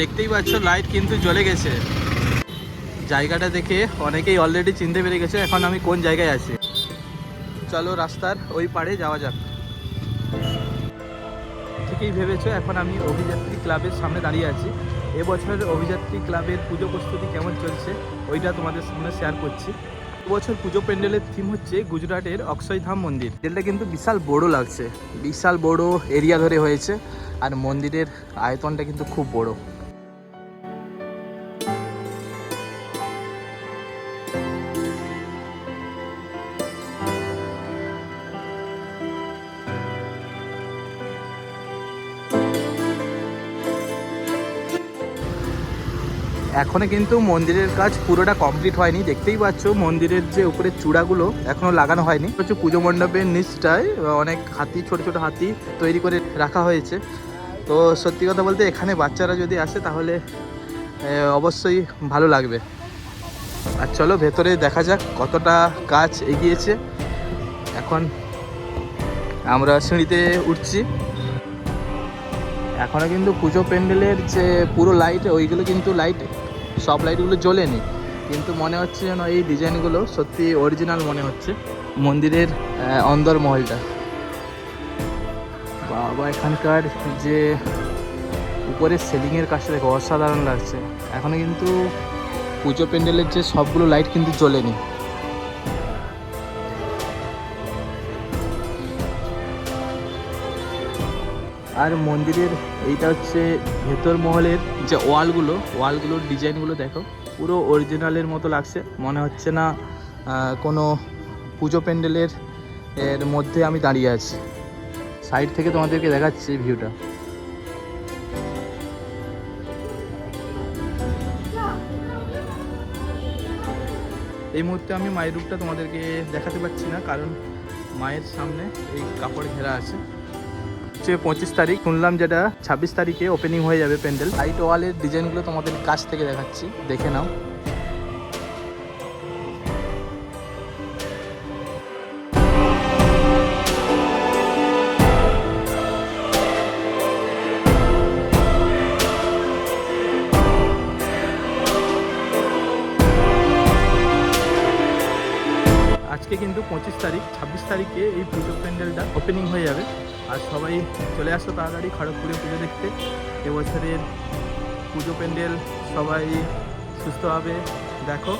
দেখতেই পাচ্ছ লাইট কিন্তু জ্বলে গেছে। জায়গাটা দেখে অনেকেই অলরেডি চিনতে পেরে গেছে, এখন আমি কোন জায়গায় আছি। চলো রাস্তার ওই পাড়ে যাওয়া যাক। ঠিকই ভেবেছো, এখন আমি অভিযাত্রী ক্লাবের সামনে দাঁড়িয়ে আছি। এবছর অভিযাত্রী ক্লাবের পুজো প্রস্তুতি কেমন চলছে, ওইটা তোমাদের সামনে শেয়ার করছি। এবছর পুজো প্যান্ডেলের থিম হচ্ছে গুজরাটের অক্ষয়ধাম মন্দির। প্যান্ডেলটা কিন্তু বিশাল বড় লাগছে, বিশাল বড় এরিয়া ধরে হয়েছে, আর মন্দিরের আয়তনটা কিন্তু খুব বড়। এখনও কিন্তু মন্দিরের কাজ পুরোটা কমপ্লিট হয়নি। দেখতেই পাচ্ছ, মন্দিরের যে উপরের চূড়াগুলো এখনও লাগানো হয়নি। হচ্ছে পুজো মণ্ডপের নিচটায় অনেক হাতি, ছোট ছোট হাতি তৈরি করে রাখা হয়েছে। তো সত্যি কথা বলতে এখানে বাচ্চারা যদি আসে তাহলে অবশ্যই ভালো লাগবে। আর চলো ভেতরে দেখা যাক কতটা কাজ এগিয়েছে। এখন আমরা সিঁড়িতে উঠছি। এখনও কিন্তু পুজো প্যান্ডেলের যে পুরো লাইট ওইগুলো কিন্তু লাইট সব লাইটগুলো জ্বলেনি। কিন্তু মনে হচ্ছে যেন এই ডিজাইনগুলো সত্যি অরিজিনাল মনে হচ্ছে। মন্দিরের অন্দরমহলটা। অন্দর মহলটা বাবা, এখানকার যে উপরের সেলিংয়ের কাছে দেখো, অসাধারণ লাগছে। এখনও কিন্তু পুজো প্যান্ডেলের যে সবগুলো লাইট কিন্তু জ্বলেনি। আর মন্দিরের এইটা হচ্ছে ভেতর মহলের যে ওয়ালগুলো, ওয়ালগুলোর ডিজাইনগুলো দেখো। পুরো অরিজিনালের মতো লাগছে। মনে হচ্ছে না কোনো পুজো প্যান্ডেলের এর মধ্যে আমি দাঁড়িয়ে আছি। সাইড থেকে তোমাদেরকে দেখাচ্ছি ভিউটা। এই মুহূর্তে আমি মায়ের রূপটা তোমাদেরকে দেখাতে পারছি না, কারণ মায়ের সামনে এই কাপড় ঘেরা আছে। হচ্ছে পঁচিশ তারিখ। শুনলাম যেটা ছাব্বিশ তারিখে ওপেনিং হয়ে যাবে প্যান্ডেল। লাইট ওয়ালের ডিজাইনগুলো তোমাদের কাছ থেকে দেখাচ্ছি। দেখে নাও। আজকে কিন্তু পঁচিশ তারিখ, ছাব্বিশ তারিখে এই পুজো প্যান্ডেলটা ওপেনিং হয়ে যাবে। আর সবাই চলে আসো তাড়াতাড়ি খড়গপুরে পুজো দেখতে। এবছরের পুজো প্যান্ডেল সবাই সুস্থভাবে দেখো